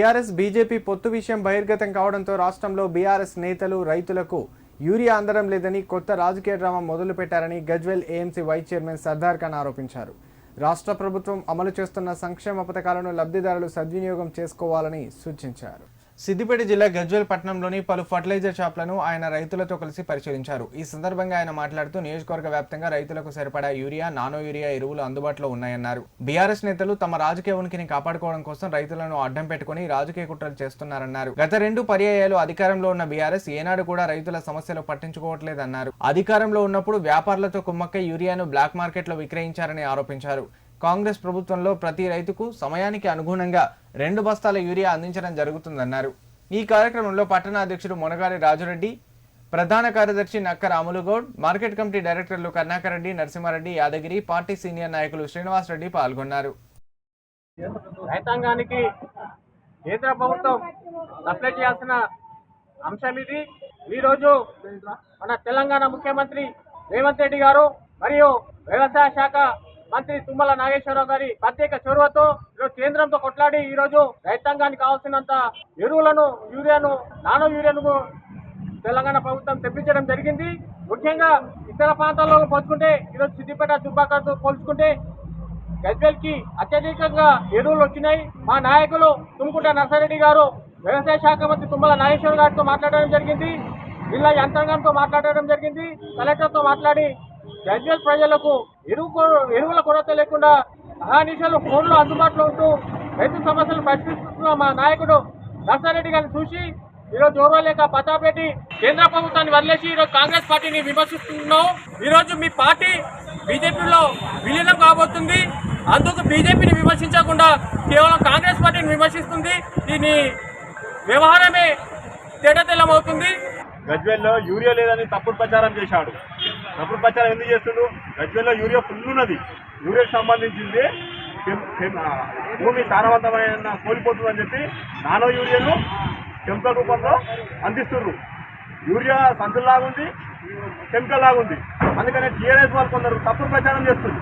BRS BJP పొత్తు విషయం బహిర్గతం కావడంతో రాష్ట్రంలో బీఆర్ఎస్ నేతలు రైతులకు యూరియా అందడం లేదని కొత్త రాజకీయ డ్రామా మొదలు పెట్టారని Gajwel AMC vice chairman Sardar Khan ఆరోపించారు. రాష్ట్ర ప్రభుత్వం అమలు చేస్తున్న సంక్షేమ పథకాలను లబ్ధిదారులు సద్వినియోగం చేసుకోవాలని సూచించారు. సిద్దిపేట జిల్లా గజ్వేల్ పట్టణంలోని పలు ఫర్టిలైజర్ షాప్లను ఆయన రైతులతో కలిసి పరిశీలించారు. ఈ సందర్భంగా ఆయన మాట్లాడుతూ నియోజకవర్గ వ్యాప్తంగా రైతులకు సరిపడా యూరియా నానో యూరియా ఎరువులు అందుబాటులో ఉన్నాయన్నారు. బీఆర్ఎస్ నేతలు తమ రాజకీయ ఉనికిని కాపాడుకోవడం కోసం రైతులను అడ్డం పెట్టుకుని రాజకీయ కుట్రలు చేస్తున్నారన్నారు. గత రెండు పర్యాయాలు అధికారంలో ఉన్న బీఆర్ఎస్ ఏనాడు కూడా రైతుల సమస్యలు పట్టించుకోవట్లేదన్నారు. అధికారంలో ఉన్నప్పుడు వ్యాపారులతో కుమ్మక్క యూరియాను బ్లాక్ మార్కెట్లో విక్రయించారని ఆరోపించారు. కాంగ్రెస్ ప్రభుత్వంలో ప్రతి రైతుకు సమయానికి అనుగుణంగా రెండు బస్తాల యూరియా అందించడం జరుగుతుందన్నారు. ఈ కార్యక్రమంలో పట్టణ అధ్యక్షుడు మునగారి రాజురెడ్డి ప్రధాన కార్యదర్శి నక్క రాములుగౌడ్ మార్కెట్ కమిటీ డైరెక్టర్లు కర్ణాకర్ రెడ్డి నరసింహారెడ్డి యాదగిరి పార్టీ సీనియర్ నాయకులు శ్రీనివాస్ రెడ్డి పాల్గొన్నారు. రైతాంగానికి కేంద్ర ప్రభుత్వం సప్లై చేయాల్సిన అంశం ఇది. ఈరోజు మన తెలంగాణ ముఖ్యమంత్రి రేవంత్ రెడ్డి గారు మరియు వ్యవసాయ శాఖ మంత్రి తుమ్మల నాగేశ్వరరావు గారి ప్రత్యేక చొరవతో కేంద్రంతో కొట్లాడి ఈరోజు రైతాంగానికి కావాల్సినంత ఎరువులను యూరియాను నానో యూరియాను తెలంగాణ ప్రభుత్వం తెప్పించడం జరిగింది. ముఖ్యంగా ఇతర ప్రాంతాల్లో పోల్చుకుంటే ఈరోజు సిద్దిపేట దుబ్బాకతో పోల్చుకుంటే గజ్వేల్ అత్యధికంగా ఎరువులు వచ్చినాయి. మా నాయకులు తుమ్ముకుంట నర్సారెడ్డి గారు వ్యవసాయ శాఖ మంత్రి తుమ్మల నాగేశ్వర గారితో మాట్లాడడం జరిగింది. జిల్లా యంత్రాంగంతో మాట్లాడడం జరిగింది. కలెక్టర్తో మాట్లాడి గజ్వేల్ ప్రజలకు ఎరువు ఎరువుల కొరత లేకుండా అహానిషాలు ఫోన్లు అందుబాటులో ఉంటూ రైతు సమస్యలు పరిష్కరిస్తున్న మా నాయకుడు నర్సారెడ్డి గారిని చూసి ఈరోజు ఓర్వలేక ప్రతాప్ రెడ్డి కేంద్ర ప్రభుత్వాన్ని వదిలేసి ఈరోజు కాంగ్రెస్ పార్టీని విమర్శిస్తున్నాం ఈరోజు మీ పార్టీ బీజేపీలో విలీనం కాబోతుంది. అందుకు బీజేపీని విమర్శించకుండా కేవలం కాంగ్రెస్ పార్టీని విమర్శిస్తుంది. దీని వ్యవహారమే తేటతెల్లమవుతుంది. గజ్వేల్లో యూరియా లేదని తప్పుడు ప్రచారం చేశాడు. తప్పుడు ప్రచారం ఎందుకు చేస్తుండ్రు గజ్వేల్లో యూరియా ఫుల్ ఉన్నది. యూరియాకి సంబంధించింది. భూమి సారవంతమైన కోల్పోతుందని చెప్పి నానో యూరియాను కెమికల్ రూపంలో అందిస్తున్నారు యూరియా సంతుల్లాగుంది కెమికల్ లాగుంది అందుకనే టీఆర్ఎస్ వాళ్ళు కొందరు తప్పుడు ప్రచారం చేస్తుంది